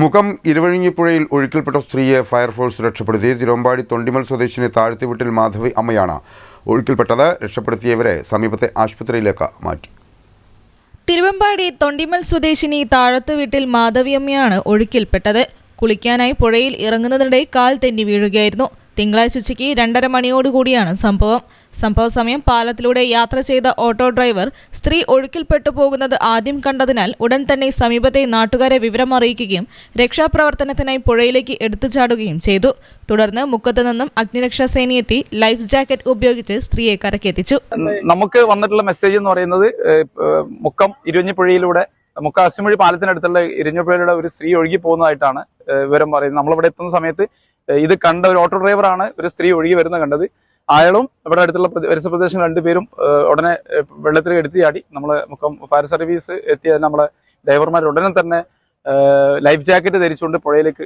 മുഖം ഇരുവഴിഞ്ഞിപ്പുഴയിൽ ഒഴുക്കിൽപ്പെട്ട സ്ത്രീയെ ഫയർഫോഴ്സ് രക്ഷപ്പെടുത്തി. തിരുവമ്പാടി തൊണ്ടിമൽ സ്വദേശിനി താഴ്ത്തിവീട്ടിൽ മാധവി അമ്മയാണ് ഒഴുക്കിൽപ്പെട്ടത്. രക്ഷപ്പെടുത്തിയവരെ സമീപത്തെ ആശുപത്രിയിലേക്ക് മാറ്റി. തിരുവമ്പാടി തൊണ്ടിമൽ സ്വദേശിനി താഴത്ത് വീട്ടിൽ മാധവിയമ്മയാണ് ഒഴുക്കിൽപ്പെട്ടത്. കുളിക്കാനായി പുഴയിൽ ഇറങ്ങുന്നതിനിടെ കാൽ തെന്നി വീഴുകയായിരുന്നു. തിങ്കളാഴ്ച ഉച്ചയ്ക്ക് രണ്ടര മണിയോടുകൂടിയാണ് സംഭവം. സംഭവ സമയം പാലത്തിലൂടെ യാത്ര ചെയ്ത ഓട്ടോ ഡ്രൈവർ സ്ത്രീ ഒഴുക്കിൽപ്പെട്ടു പോകുന്നത് ആദ്യം കണ്ടതിനാൽ ഉടൻ തന്നെ സമീപത്തെ നാട്ടുകാരെ വിവരം അറിയിക്കുകയും രക്ഷാപ്രവർത്തനത്തിനായി പുഴയിലേക്ക് എടുത്തു ചാടുകയും ചെയ്തു. തുടർന്ന് മുക്കത്ത് നിന്നും അഗ്നിരക്ഷാസേനയെത്തി ലൈഫ് ജാക്കറ്റ് ഉപയോഗിച്ച് സ്ത്രീയെ കരക്കെത്തിച്ചു നമുക്ക് വന്നിട്ടുള്ള മെസ്സേജ് എന്ന് പറയുന്നത് മുക്കം ഇരുവഞ്ഞിപ്പുഴയിലൂടെ മുക്ക അശ്വമൊഴി പാലത്തിനടുത്തുള്ള ഇരിഞ്ഞിപ്പുഴയിലൂടെ ഒരു സ്ത്രീ ഒഴുകി പോകുന്നതായിട്ടാണ് വിവരം പറയുന്നത്. നമ്മളിവിടെ എത്തുന്ന സമയത്ത് ഇത് കണ്ട ഒരു ഓട്ടോ ഡ്രൈവറാണ് ഒരു സ്ത്രീ ഒഴുകി വരുന്നത് കണ്ടത്. അയാളും ഇവിടെ അടുത്തുള്ള പ്രദേ- പരിസര പ്രദേശം രണ്ടുപേരും ഉടനെ വെള്ളത്തിൽ എടുത്തു ചാടി. നമ്മൾ മുഖം ഫയർ സർവീസ് എത്തിയ നമ്മളെ ഡ്രൈവർമാർ ഉടനെ തന്നെ ലൈഫ് ജാക്കറ്റ് ധരിച്ചുകൊണ്ട് പുഴയിലേക്ക്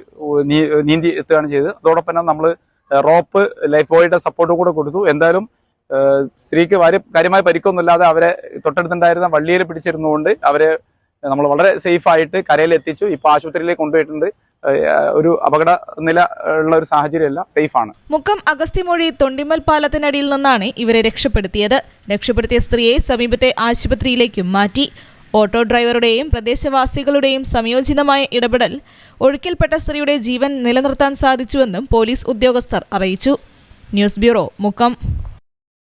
നീന്തി എത്തുകയാണ് ചെയ്തത്. അതോടൊപ്പം തന്നെ നമ്മൾ റോപ്പ് ലൈഫ് ബോയുടെ സപ്പോർട്ട് കൂടെ കൊടുത്തു. എന്തായാലും സ്ത്രീക്ക് കാര്യമായ പരിക്കൊന്നുമില്ലാതെ അവരെ തൊട്ടടുത്തുണ്ടായിരുന്ന വള്ളിയിൽ പിടിച്ചിരുന്നുകൊണ്ട് അവരെ നമ്മൾ വളരെ സേഫ് ആയിട്ട് കരയിൽ എത്തിച്ചു ഇപ്പൊ ആശുപത്രിയിലേക്ക് കൊണ്ടുപോയിട്ടുണ്ട്. ഒരു അപകട നില ഉള്ള ഒരു സാഹചര്യമല്ല സേഫാണ്. മുക്കം അഗസ്തിമൊഴി തൊണ്ടിമൽ പാലത്തിനടിയിൽ നിന്നാണ് ഇവരെ രക്ഷപ്പെടുത്തിയത്. രക്ഷപ്പെടുത്തിയ സ്ത്രീയെ സമീപത്തെ ആശുപത്രിയിലേക്കും മാറ്റി. ഓട്ടോ ഡ്രൈവറുടെയും പ്രദേശവാസികളുടെയും സംയോജിതമായ ഇടപെടൽ ഒഴുക്കിൽപ്പെട്ട സ്ത്രീയുടെ ജീവൻ നിലനിർത്താൻ സാധിച്ചുവെന്നും പോലീസ് ഉദ്യോഗസ്ഥർ അറിയിച്ചു. News bureau Mukkam.